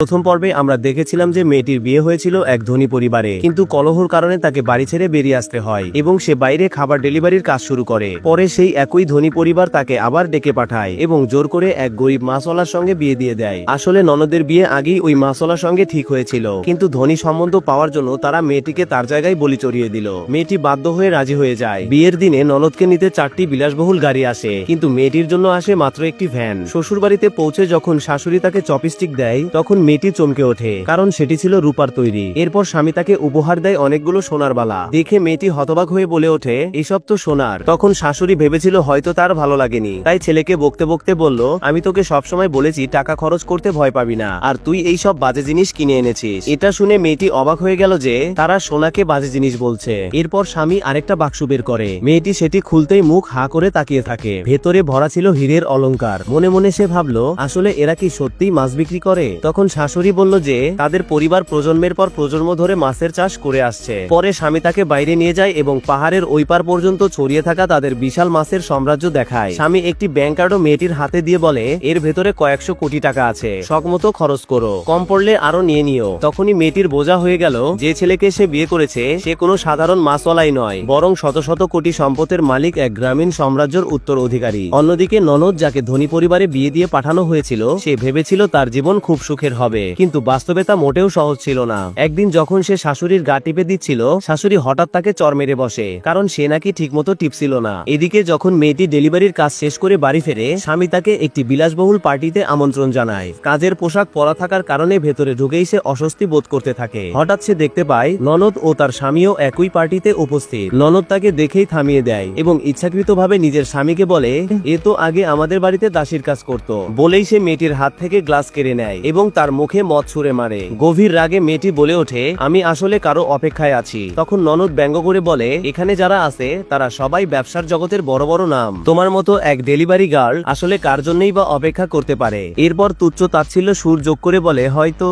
প্রথম পর্বে আমরা দেখেছিলাম যে মেয়েটির বিয়ে হয়েছিল এক ধনী পরিবারে। কিন্তু কলহর কারণে তাকে বাড়ি ছেড়ে বেরিয়ে আসতে হয় এবং সে বাইরে খাবার ডেলিভারির কাজ শুরু করে। পরে সেই একই ধনী পরিবার তাকে আবার ডেকে পাঠায় এবং জোর করে এক গরিব মাসওয়ালার সঙ্গে বিয়ে দিয়ে দেয়। আসলে ননদের বিয়ে আগেই ওই মাসওয়ালার সঙ্গে ঠিক হয়েছিল। কিন্তু ধনী সম্বন্ধ পাওয়ার জন্য তারা মেয়েটিকে তার জায়গায় বলি চড়িয়ে দিল। মেয়েটি বাধ্য হয়ে রাজি হয়ে যায়। বিয়ের দিনে ননদকে নিতে চারটি বিলাসবহুল গাড়ি আসে। কিন্তু মেয়েটির জন্য আসে মাত্র একটি ভ্যান। শ্বশুর বাড়িতে পৌঁছে যখন শাশুড়ি তাকে চপিস্টিক দেয়, তখন মেয়েটি চমকে ওঠে, কারণ সেটি ছিল রূপার তৈরি। এরপর স্বামী তাকে উপহার দেয় অনেকগুলো সোনার বালা। দেখে মেয়েটি হতবাক হয়ে বলে ওঠে, এসব তো সোনার। তখন শাশুড়ি ভেবেছিল হয়তো তার ভালো লাগেনি। তাই ছেলেকে বকতে বকতে বলল, আমি তোকে সবসময় বলেছি টাকা খরচ করতে ভয় পাবি না, আর তুই এই সব বাজে জিনিস কিনে এনেছিস। এটা শুনে মেয়েটি অবাক হয়ে গেল যে, তারা সোনাকে বাজে জিনিস বলছে। এরপর স্বামী আরেকটা বাক্স বের করে। মেয়েটি সেটি খুলতেই মুখ হা করে তাকিয়ে থাকে। ভেতরে ভরা ছিল হীরের অলংকার। মনে মনে সে ভাবলো, আসলে এরা কি সত্যিই মাছ বিক্রি করে? তখন শাশুড়ি বলল যে, তাদের পরিবার প্রজন্মের পর প্রজন্ম ধরে মাছের চাষ করে আসছে। পরে স্বামী তাকে বাইরে নিয়ে যায় এবং পাহাড়ের ওই পার পর্যন্ত ছড়িয়ে থাকা তাদের বিশাল মাছের সাম্রাজ্য দেখায়। স্বামী একটি ব্যাংক কার্ডও মেয়েটির হাতে দিয়ে বলে, এর ভেতরে কয়েকশো কোটি টাকা আছে। মতো খরচ করো। কম পড়লে আরও নিয়ে নিও। তখনই মেয়েটির বোঝা হয়ে গেল, যে ছেলেকে সে বিয়ে করেছে, সে কোনো সাধারণ মাছওয়ালাই নয়, বরং শত শত কোটি সম্পদের মালিক এক গ্রামীণ সাম্রাজ্যের উত্তর অধিকারী। অন্যদিকে ননদ, যাকে ধনী পরিবারে বিয়ে দিয়ে পাঠানো হয়েছিল, সে ভেবেছিল তার জীবন খুব সুখের হবে। কিন্তু বাস্তবে তা মোটেও সহজ ছিল না। একদিন যখন সে শাশুড়ির গা টিপে দিচ্ছিল, শাশুড়ি হঠাৎ তাকে চর মেরে বসে, কারণ সে নাকি ঠিকমতো টিপছিল না। এদিকে যখন মেয়েটি ডেলিভারির কাজ শেষ করে বাড়ি ফেরে, স্বামী তাকে একটি বিলাসবহুল পার্টিতে আমন্ত্রণ জানায়। কাজের পোশাক পরা থাকার কারণে ভেতরে ঢুকেই সে অস্বস্তি বোধ করতে থাকে। হঠাৎ সে দেখতে পায়, ননদ ও তার স্বামীও একই পার্টিতে উপস্থিত। ননদ তাকে দেখেই থামিয়ে দেয় এবং ইচ্ছাকৃতভাবে নিজের স্বামীকে বলে, এ তো আগে আমাদের বাড়িতে দাসীর কাজ করত। বলেই সে মেয়েটির হাত থেকে গ্লাস কেড়ে নেয় এবং তার মুখে মদ ছুঁড়ে মারে। গভীর রাগে মেয়েটি বলে ওঠে, আমি আসলে কারও অপেক্ষায় আছি। তখন ননদ ব্যঙ্গ করে বলে, এখানে যারা আছে, তারা সবাই ব্যবসার জগতের বড় বড় নাম। তোমার মতো এক ডেলিভারি গার্ল আসলে কার জন্যই বা অপেক্ষা করতে পারে? এরপর তুচ্ছ তাচ্ছিল্য সুর যোগ করে বলে, হয়তো